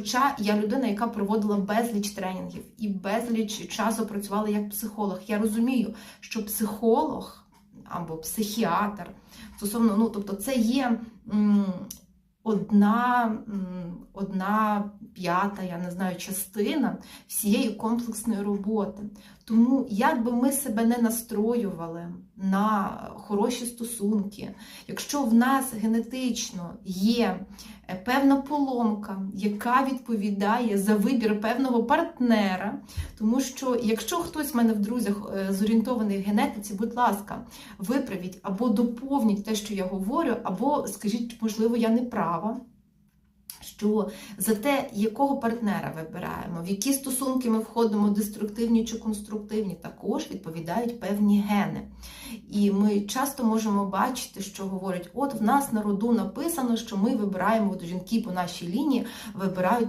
Хоча я людина, яка проводила безліч тренінгів і безліч часу працювала як психолог. Я розумію, що психолог або психіатр стосовно, ну тобто, це є одна, одна п'ята, я не знаю, частина всієї комплексної роботи. Тому, як би ми себе не настроювали на хороші стосунки, якщо в нас генетично є певна поломка, яка відповідає за вибір певного партнера, тому що якщо хтось в мене в друзях е, зорієнтований в генетиці, будь ласка, виправіть або доповніть те, що я говорю, або скажіть, можливо, я не права. Що за те, якого партнера вибираємо, в які стосунки ми входимо, деструктивні чи конструктивні, також відповідають певні гени. І ми часто можемо бачити, що говорять: от в нас на роду написано, що ми вибираємо от жінки по нашій лінії, вибирають